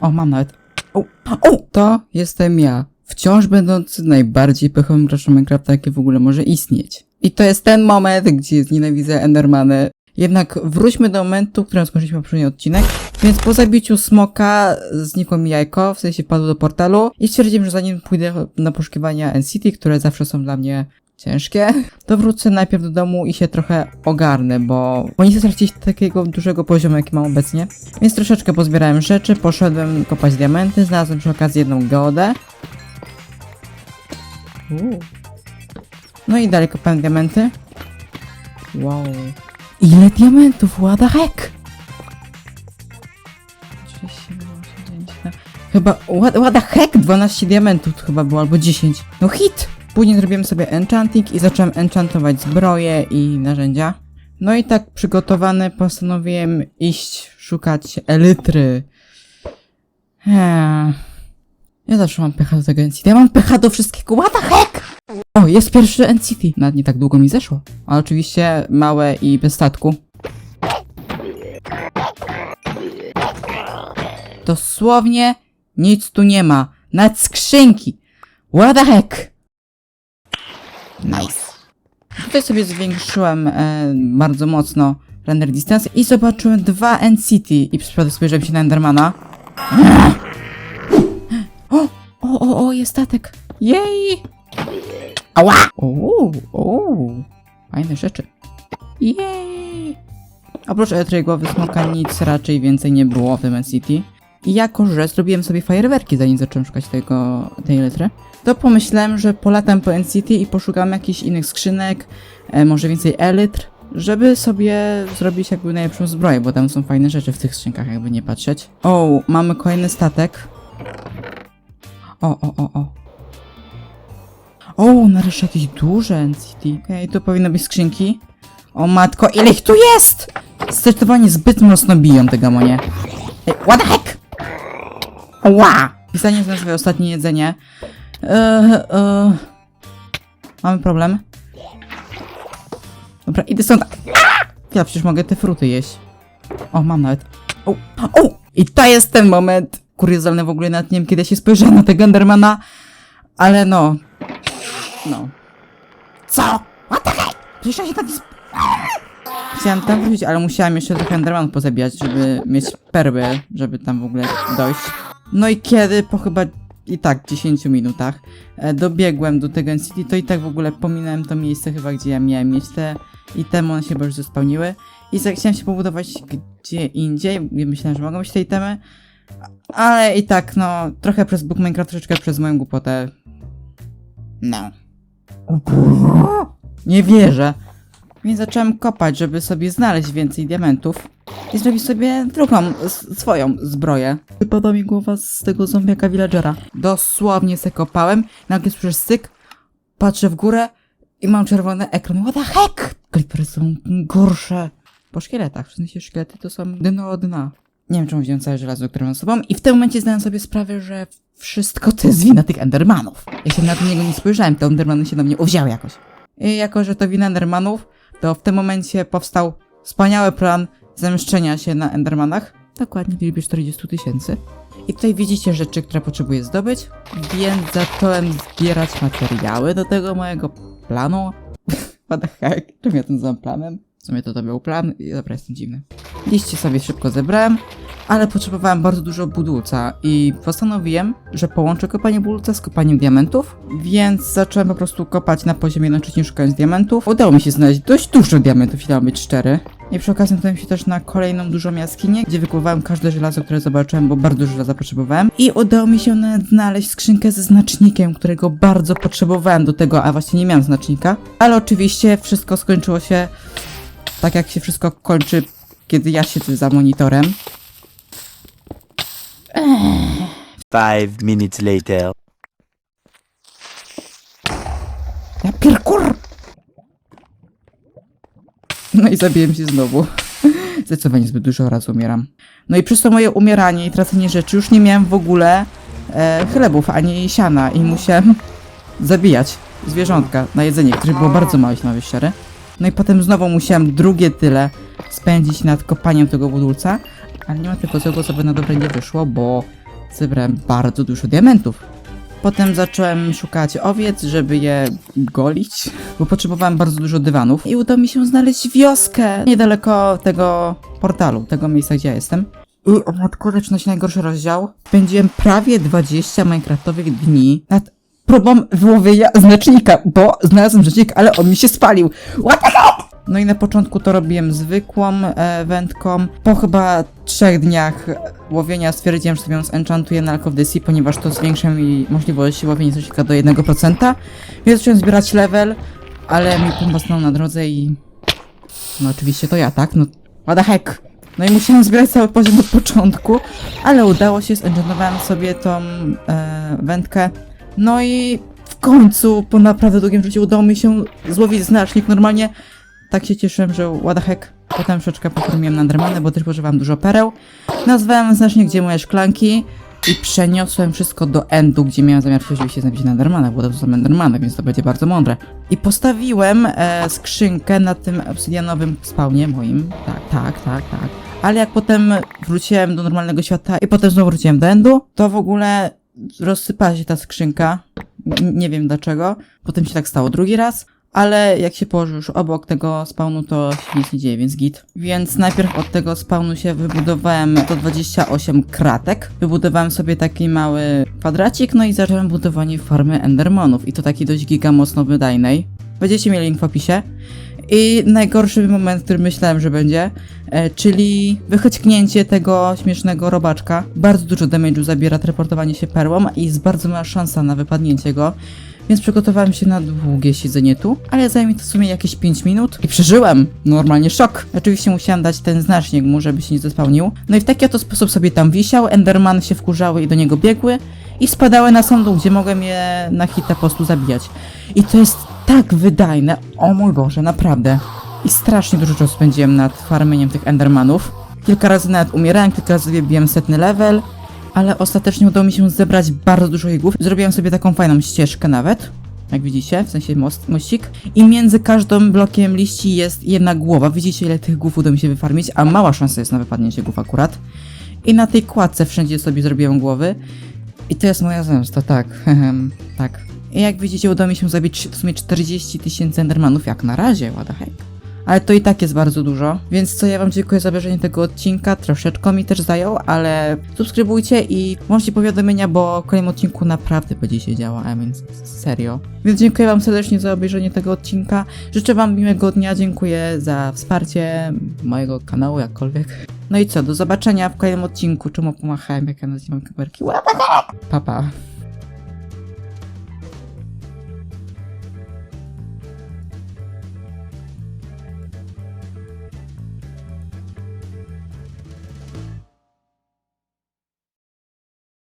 O, mam nawet. O, o, to jestem ja. Wciąż będący najbardziej pechowym graczem Minecrafta, jaki w ogóle może istnieć. I to jest ten moment, gdzie nienawidzę Endermany. Jednak wróćmy do momentu, w którym skończyliśmy poprzedni odcinek. Więc po zabiciu smoka znikło mi jajko, w sensie wpadło do portalu i stwierdziłem, że zanim pójdę na poszukiwania NCT, które zawsze są dla mnie ciężkie, to wrócę najpierw do domu i się trochę ogarnę, bo, bo nie chcę stracić takiego dużego poziomu, jaki mam obecnie. Więc troszeczkę pozbierałem rzeczy, poszedłem kopać diamenty, znalazłem przy okazji jedną geodę. No i dalej kopałem diamenty. Wow. Ile diamentów, what the heck? 39. Chyba, what, what the heck? 12 diamentów chyba było, albo 10. No hit! Później zrobiłem sobie enchanting i zacząłem enchantować zbroje i narzędzia. No i tak przygotowany postanowiłem iść szukać elitry. Eee. Ja zawsze mam pecha do tego NCT. Ja mam pecha do wszystkiego. What the heck? O, jest pierwszy NCT. Nawet nie tak długo mi zeszło. Ale oczywiście małe i bez statku. Dosłownie nic tu nie ma. Nawet skrzynki. What the heck? Nice. Tutaj sobie zwiększyłem e, bardzo mocno render distance i zobaczyłem dwa NCT i przez przypadek spojrzałem się na Endermana. O, o, o, o, jest statek. Jej! Ała! O, o, fajne rzeczy. Jej! Oprócz Etry głowy smoka nic raczej więcej nie było w tym NCT. I jako, że zrobiłem sobie fajerwerki zanim zacząłem szukać tego, tej letry, to pomyślałem, że polatam po NCT i poszukam jakichś innych skrzynek, e, może więcej elitr, żeby sobie zrobić jakby najlepszą zbroję, bo tam są fajne rzeczy w tych skrzynkach, jakby nie patrzeć. O, mamy kolejny statek. O, o, o, o. O, nareszcie jakieś duże NCT. Okej, tu powinny być skrzynki. O matko, ile ich tu jest! Zdecydowanie zbyt mocno biją te gamonie. Ej, what the heck? Ła! Pisanie na swoje ostatnie jedzenie. Eee, eee. Mamy problem. Dobra, idę stąd. Ja przecież mogę te fruty jeść. O, mam nawet. O, o! I to jest ten moment kuriozalny w ogóle nad nim, kiedy się spojrzałem na tego Endermana. Ale no. No. Co? What the heck? Przecież ja się tak Chciałem tam wrócić, ale musiałem jeszcze trochę Endermanów pozabijać, żeby mieć perły, żeby tam w ogóle dojść. No i kiedy po chyba i tak 10 minutach e, dobiegłem do tego NCT, to i tak w ogóle pominąłem to miejsce chyba, gdzie ja miałem mieć te itemy, one się chyba już zespełniły. I chciałem się pobudować gdzie indziej, myślałem, że mogą być te itemy, ale i tak, no, trochę przez Book Minecraft, troszeczkę przez moją głupotę. No. Nie wierzę. Więc zacząłem kopać, żeby sobie znaleźć więcej diamentów i zrobić sobie drugą, swoją zbroję. Wypada mi głowa z tego zombiaka villagera. Dosłownie se kopałem, nagle słyszę syk, patrzę w górę i mam czerwony ekran. What the heck? Creepery są gorsze. Po szkieletach, w sensie szkielety to są dno od dna. Nie wiem, czemu wziąłem całe żelazo, które mam sobą i w tym momencie zdałem sobie sprawę, że wszystko to jest wina tych Endermanów. Ja się na niego nie spojrzałem, te Endermany się na mnie uwzięły jakoś. I jako, że to wina Endermanów, to w tym momencie powstał wspaniały plan zemszczenia się na Endermanach. Dokładnie w liczbie 40 tysięcy. I tutaj widzicie rzeczy, które potrzebuję zdobyć, więc zacząłem zbierać materiały do tego mojego planu. What the heck? Czym ja tym nazywam planem? W sumie to to był plan i dobra, jestem dziwny. Liście sobie szybko zebrałem, ale potrzebowałem bardzo dużo budulca i postanowiłem, że połączę kopanie budulca z kopaniem diamentów, więc zacząłem po prostu kopać na poziomie jednocześnie szukając diamentów. Udało mi się znaleźć dość dużo diamentów, mam być szczery. I przy okazji natknąłem się też na kolejną dużą jaskinię, gdzie wykupowałem każde żelazo, które zobaczyłem, bo bardzo dużo żelaza potrzebowałem. I udało mi się nawet znaleźć skrzynkę ze znacznikiem, którego bardzo potrzebowałem do tego, a właśnie nie miałem znacznika. Ale oczywiście wszystko skończyło się tak, jak się wszystko kończy, kiedy ja siedzę za monitorem. Five minutes later. Ja pierkur! No i zabiłem się znowu. Zdecydowanie zbyt dużo razy umieram. No i przez to moje umieranie i tracenie rzeczy już nie miałem w ogóle e, chlebów ani siana i musiałem zabijać zwierzątka na jedzenie, które było bardzo małe, być szczery. No i potem znowu musiałem drugie tyle spędzić nad kopaniem tego budulca, ale nie ma tego złego, co by na dobre nie wyszło, bo zebrałem bardzo dużo diamentów. Potem zacząłem szukać owiec, żeby je golić, bo potrzebowałem bardzo dużo dywanów. I udało mi się znaleźć wioskę niedaleko tego portalu, tego miejsca, gdzie ja jestem. I o matko, zaczyna się najgorszy rozdział. Spędziłem prawie 20 minecraftowych dni nad próbą wyłowienia znacznika, bo znalazłem znacznik, ale on mi się spalił. What the hell? No i na początku to robiłem zwykłą e, wędką. Po chyba trzech dniach łowienia stwierdziłem, że sobie ją zenchantuję na the Sea, ponieważ to zwiększa mi możliwość łowienia znacznika do 1%. Więc zacząłem zbierać level, ale mi pomocną na drodze i... No oczywiście to ja, tak? No what the heck? No i musiałem zbierać cały poziom od początku, ale udało się, zenchantowałem sobie tą e, wędkę. No i w końcu, po naprawdę długim życiu, udało mi się złowić znacznik. Normalnie tak się cieszyłem, że heck. Potem troszeczkę pokarmiłem na Endermany, bo też pożywam dużo pereł. Nazwałem znacznie, gdzie moje szklanki i przeniosłem wszystko do endu, gdzie miałem zamiar oczywiście zabić na Endermana, bo to są Endermany, więc to będzie bardzo mądre. I postawiłem e, skrzynkę na tym obsydianowym spawnie moim. Tak, tak, tak, tak. Ale jak potem wróciłem do normalnego świata i potem znowu wróciłem do endu, to w ogóle rozsypała się ta skrzynka. N- nie wiem dlaczego. Potem się tak stało drugi raz. Ale jak się położy już obok tego spawnu, to się nic nie dzieje, więc git. Więc najpierw od tego spawnu się wybudowałem 128 kratek. Wybudowałem sobie taki mały kwadracik, no i zacząłem budowanie farmy Endermonów. I to takiej dość giga mocno wydajnej. Będziecie mieli link w opisie. I najgorszy moment, który myślałem, że będzie, e, czyli wychęćknięcie tego śmiesznego robaczka. Bardzo dużo damage'u zabiera teleportowanie się perłą i jest bardzo mała szansa na wypadnięcie go. Więc przygotowałem się na długie siedzenie tu, ale zajmie to w sumie jakieś 5 minut i przeżyłem. Normalnie szok. Oczywiście musiałem dać ten znacznik mu, żeby się nie zespałnił. No i w taki oto sposób sobie tam wisiał, Enderman się wkurzały i do niego biegły i spadały na dół, gdzie mogłem je na hita po prostu zabijać. I to jest tak wydajne, o mój Boże, naprawdę. I strasznie dużo czasu spędziłem nad farmieniem tych Endermanów. Kilka razy nawet umierałem, kilka razy wybiłem setny level, ale ostatecznie udało mi się zebrać bardzo dużo igłów. Zrobiłem sobie taką fajną ścieżkę nawet, jak widzicie, w sensie most, mościk. I między każdym blokiem liści jest jedna głowa. Widzicie, ile tych głów udało mi się wyfarmić, a mała szansa jest na wypadnięcie głów akurat. I na tej kładce wszędzie sobie zrobiłem głowy. I to jest moja zemsta, tak, tak. I jak widzicie, udało mi się zabić w sumie 40 tysięcy endermanów, jak na razie, what the heck. Ale to i tak jest bardzo dużo, więc co ja wam dziękuję za obejrzenie tego odcinka, troszeczkę mi też zajął, ale subskrybujcie i włączcie powiadomienia, bo w kolejnym odcinku naprawdę będzie się działo, a więc serio. Więc dziękuję wam serdecznie za obejrzenie tego odcinka, życzę wam miłego dnia, dziękuję za wsparcie mojego kanału, jakkolwiek. No i co, do zobaczenia w kolejnym odcinku, czemu pomachałem, jak ja nazywam kamerki, pa pa!